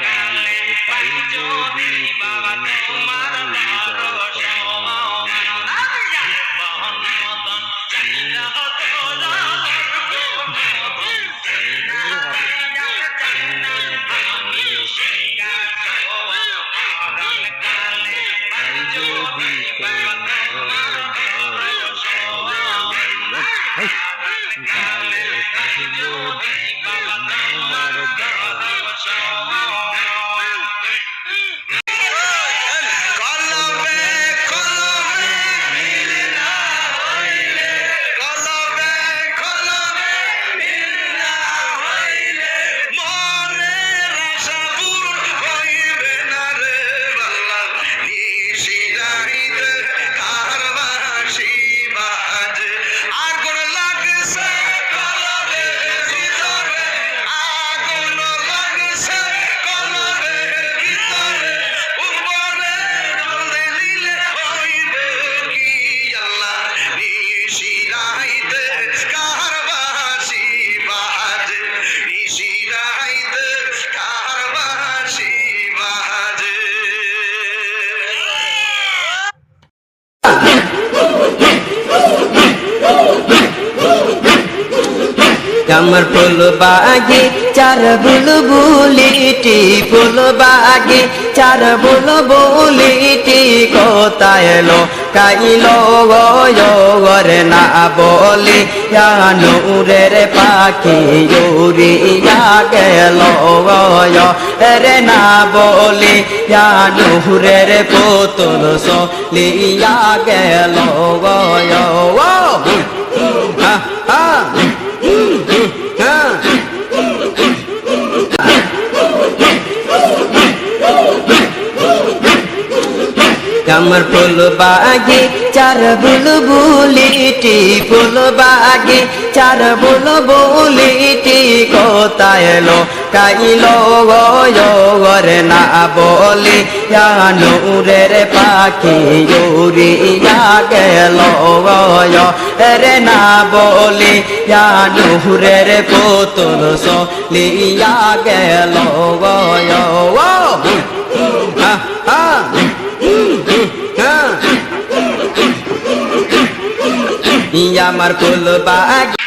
কালে পাই আমার ফুল বাগে, চার বুল বুলিটি ফুল বাগে, চার বুল বুলিটি কোথায় এলো? কাইলো গরে না বলি নূরের পাখি উড়িয়া গেল রে না বলি নূরের পুতুল সলিয়া গেল গয় হা। আমার ফুল বাগে চার বুলবুলিটি ফুল বাগে চার বুল বুলিটি কোথায় এলো কাইলো গরে না বলি নূরের পাখি উড়িয়া গেল রে না বলি নূরের পুতুল সলিয়া গেল ইয়া আমার ফুল বাগ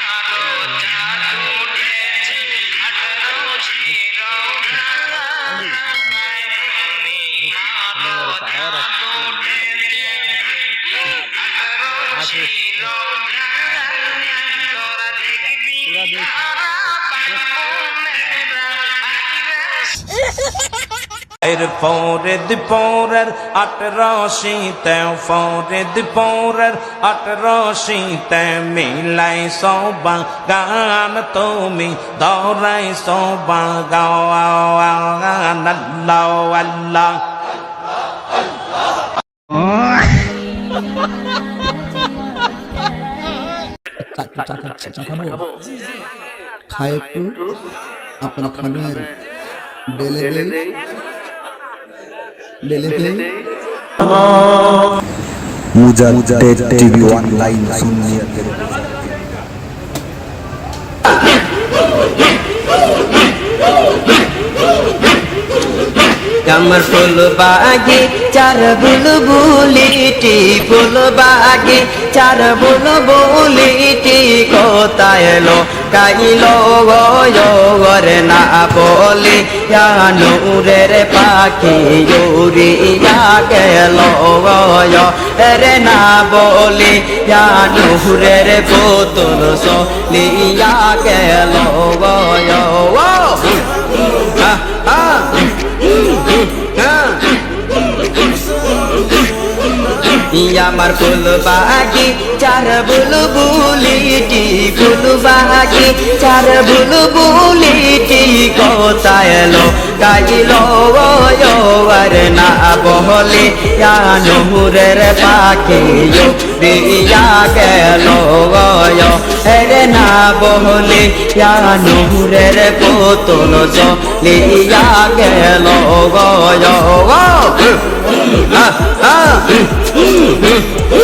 এর পরে দুপরের আটরশিতে পরে দুপরের আটরশিতে মিলাই সবা গান তুমি ধরাই সবা গান আল্লাহ আল্লাহ। একটু টাকা চা খাব খায় একটু আপনারা খাবেন বেলে টিভি অনলাইন সুন্নিয়াতের আমার ফুল বাগে, চার বুল বুলিটি ফুল বাগে, চার বুল বুলিটি কোথায় এলো? কাইলো গরে না বলি নূরের পাখি উড়িয়া গেল রে না বলি নূরের পুতুল সলিয়া গেল আমার ফুল বাগি চার বুল বুলিটি ফুল বাগি চার বুল বুলিটি কোথায় এলো কাইলো আর না বহলে নুরের পাখি দিয়া গেল রে না বহলে নুরের পুতুল লিয়া গেল গয় Yeah.